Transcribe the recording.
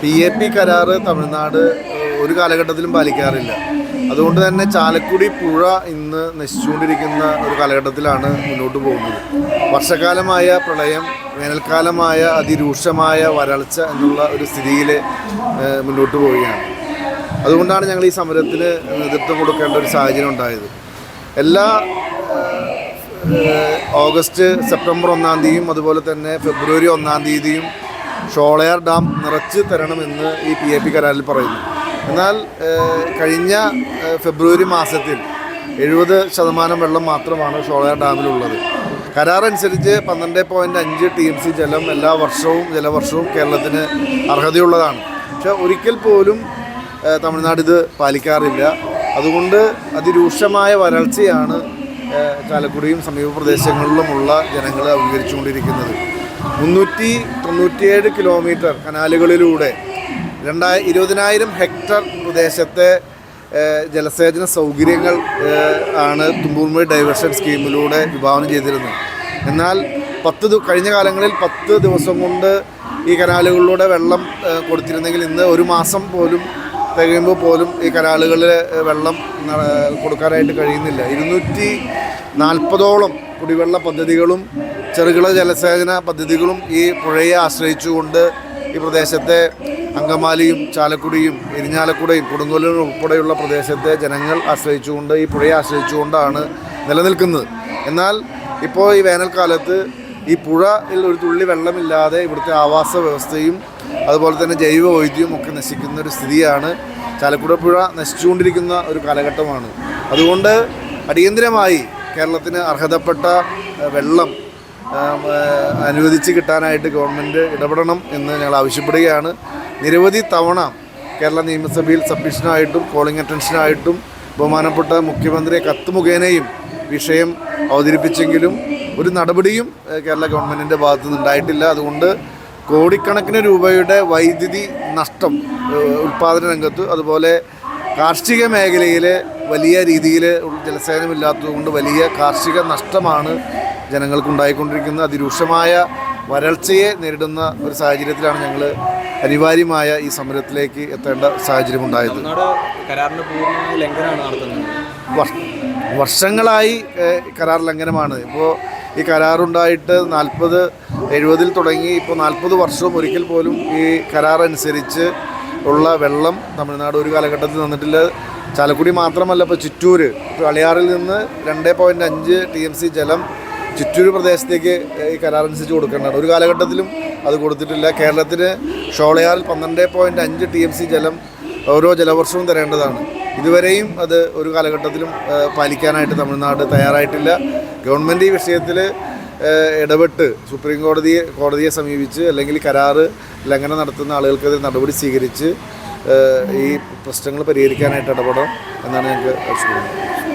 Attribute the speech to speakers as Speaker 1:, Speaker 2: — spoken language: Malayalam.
Speaker 1: പി എ പി കരാറ് തമിഴ്നാട് ഒരു കാലഘട്ടത്തിലും പാലിക്കാറില്ല. അതുകൊണ്ട് തന്നെ ചാലക്കുടി പുഴ ഇന്ന് നശിച്ചുകൊണ്ടിരിക്കുന്ന ഒരു കാലഘട്ടത്തിലാണ് മുന്നോട്ട് പോകുന്നത്. വർഷകാലമായ പ്രളയം വേനൽക്കാലമായ അതിരൂക്ഷമായ വരൾച്ച എന്നുള്ള ഒരു സ്ഥിതിയിൽ മുന്നോട്ട് പോവുകയാണ്. അതുകൊണ്ടാണ് ഞങ്ങൾ ഈ സമരത്തിന് നേതൃത്വം കൊടുക്കേണ്ട ഒരു സാഹചര്യം ഉണ്ടായത്. എല്ലാ ഓഗസ്റ്റ് സെപ്റ്റംബർ ഒന്നാം തീയതിയും അതുപോലെ തന്നെ ഫെബ്രുവരി ഒന്നാം തീയതിയും ഷോളയാർ ഡാം നിറച്ച് തരണമെന്ന് ഈ പി എ പി കരാറിൽ പറയുന്നു. എന്നാൽ കഴിഞ്ഞ ഫെബ്രുവരി മാസത്തിൽ എഴുപത് ശതമാനം വെള്ളം മാത്രമാണ് ഷോളയാർ ഡാമിലുള്ളത്. കരാർ അനുസരിച്ച് പന്ത്രണ്ട് പോയിന്റ് അഞ്ച് ടി എം സി ജലം എല്ലാ വർഷവും ജലവർഷവും കേരളത്തിന് അർഹതയുള്ളതാണ്. പക്ഷെ ഒരിക്കൽ പോലും തമിഴ്നാട് ഇത് പാലിക്കാറില്ല. അതുകൊണ്ട് അതിരൂക്ഷമായ വരൾച്ചയാണ് ചാലക്കുടിയും സമീപ പ്രദേശങ്ങളിലുമുള്ള ജനങ്ങൾ അഭിമുഖീകരിച്ചുകൊണ്ടിരിക്കുന്നത് മുന്നൂറ്റി തൊണ്ണൂറ്റിയേഴ് കിലോമീറ്റർ കനാലുകളിലൂടെ രണ്ടായി ഇരുപതിനായിരം ഹെക്ടർ പ്രദേശത്തെ ജലസേചന സൗകര്യങ്ങൾ ആണ് തുമ്പൂർമൊഴി ഡൈവേർഷൻ സ്കീമിലൂടെ വിഭാവനം ചെയ്തിരുന്നത്. എന്നാൽ പത്ത് കഴിഞ്ഞ കാലങ്ങളിൽ പത്ത് ദിവസം കൊണ്ട് ഈ കനാലുകളിലൂടെ വെള്ളം കൊടുത്തിരുന്നെങ്കിൽ ഇന്ന് ഒരു മാസം പോലും തികയുമ്പോൾ പോലും ഈ കനാലുകളിൽ വെള്ളം കൊടുക്കാനായിട്ട് കഴിയുന്നില്ല. ഇരുന്നൂറ്റി നാൽപ്പതോളം കുടിവെള്ള പദ്ധതികളും ചെറുകിട ജലസേചന പദ്ധതികളും ഈ പുഴയെ ആശ്രയിച്ചുകൊണ്ട് ഈ പ്രദേശത്തെ അങ്കമാലിയും ചാലക്കുടിയും ഇരിഞ്ഞാലക്കുടയും കൊടുങ്ങല്ലൂരും ഉൾപ്പെടെയുള്ള പ്രദേശത്തെ ജനങ്ങൾ ആശ്രയിച്ചുകൊണ്ട് ഈ പുഴയെ ആശ്രയിച്ചുകൊണ്ടാണ് നിലനിൽക്കുന്നത്. എന്നാൽ ഇപ്പോൾ ഈ വേനൽക്കാലത്ത് ഈ പുഴയിൽ ഒരു തുള്ളി വെള്ളമില്ലാതെ ഇവിടുത്തെ ആവാസ വ്യവസ്ഥയും അതുപോലെ തന്നെ ജൈവ വൈദ്യവും ഒക്കെ നശിക്കുന്ന ഒരു സ്ഥിതിയാണ് ചാലക്കുട പുഴ നശിച്ചുകൊണ്ടിരിക്കുന്ന ഒരു കാലഘട്ടമാണ്. അതുകൊണ്ട് അടിയന്തിരമായി കേരളത്തിന് അർഹതപ്പെട്ട വെള്ളം അനുവദിച്ച് കിട്ടാനായിട്ട് ഗവൺമെന്റ് ഇടപെടണം എന്ന് ഞങ്ങൾ ആവശ്യപ്പെടുകയാണ്. നിരവധി തവണ കേരള നിയമസഭയിൽ സബ്മിഷനായിട്ടും കോളിംഗ് അറ്റൻഷനായിട്ടും ബഹുമാനപ്പെട്ട മുഖ്യമന്ത്രിയെ കത്ത് മുഖേനയും വിഷയം അവതരിപ്പിച്ചെങ്കിലും ഒരു നടപടിയും കേരള ഗവൺമെന്റിന്റെ ഭാഗത്തു നിന്നുണ്ടായിട്ടില്ല അതുകൊണ്ട് കോടിക്കണക്കിന് രൂപയുടെ വൈദ്യുതി നഷ്ടം ഉൽപ്പാദന രംഗത്ത് അതുപോലെ കാർഷിക മേഖലയിൽ വലിയ രീതിയിൽ ജലസേചനമില്ലാത്തതുകൊണ്ട് വലിയ കാർഷിക നഷ്ടമാണ് ജനങ്ങൾക്കുണ്ടായിക്കൊണ്ടിരിക്കുന്നത്. അതിരൂക്ഷമായ വരൾച്ചയെ നേരിടുന്ന ഒരു സാഹചര്യത്തിലാണ് ഞങ്ങൾ അനിവാര്യമായ ഈ സമരത്തിലേക്ക് എത്തേണ്ട സാഹചര്യമുണ്ടായത്. വർഷങ്ങളായി കരാർ ലംഘനമാണ്. ഇപ്പോൾ ഈ കരാറുണ്ടായിട്ട് നാൽപ്പത് എഴുപതിൽ തുടങ്ങി ഇപ്പോൾ നാൽപ്പത് വർഷവും ഒരിക്കൽ പോലും ഈ കരാർ അനുസരിച്ച് ഉള്ള വെള്ളം തമിഴ്നാട് ഒരു കാലഘട്ടത്തിൽ തന്നിട്ടില്ല. ചാലക്കുടി മാത്രമല്ല ഇപ്പോൾ ചിറ്റൂർ കളിയാറിൽ നിന്ന് രണ്ട് പോയിന്റ് അഞ്ച് ടി എം സി ജലം ചിറ്റൂർ പ്രദേശത്തേക്ക് ഈ കരാർ അനുസരിച്ച് കൊടുക്കേണ്ടതാണ്. ഒരു കാലഘട്ടത്തിലും അത് കൊടുത്തിട്ടില്ല. കേരളത്തിന് ഷോളയാറിൽ പന്ത്രണ്ട് പോയിന്റ് അഞ്ച് ടി എം സി ജലം ഓരോ ജലവർഷവും തരേണ്ടതാണ്. ഇതുവരെയും അത് ഒരു കാലഘട്ടത്തിലും പാലിക്കാനായിട്ട് തമിഴ്നാട് തയ്യാറായിട്ടില്ല. ഗവൺമെന്റ് ഈ വിഷയത്തിൽ ഇടപെട്ട് സുപ്രീം കോടതിയെ കോടതിയെ സമീപിച്ച് അല്ലെങ്കിൽ കരാറ് ലംഘനം നടത്തുന്ന ആളുകൾക്കെതിരെ നടപടി സ്വീകരിച്ച് ഈ പ്രശ്നങ്ങൾ പരിഹരിക്കാനായിട്ട് ഇടപെടണം എന്നാണ് ഞങ്ങൾക്ക് ആവശ്യപ്പെടുന്നത്.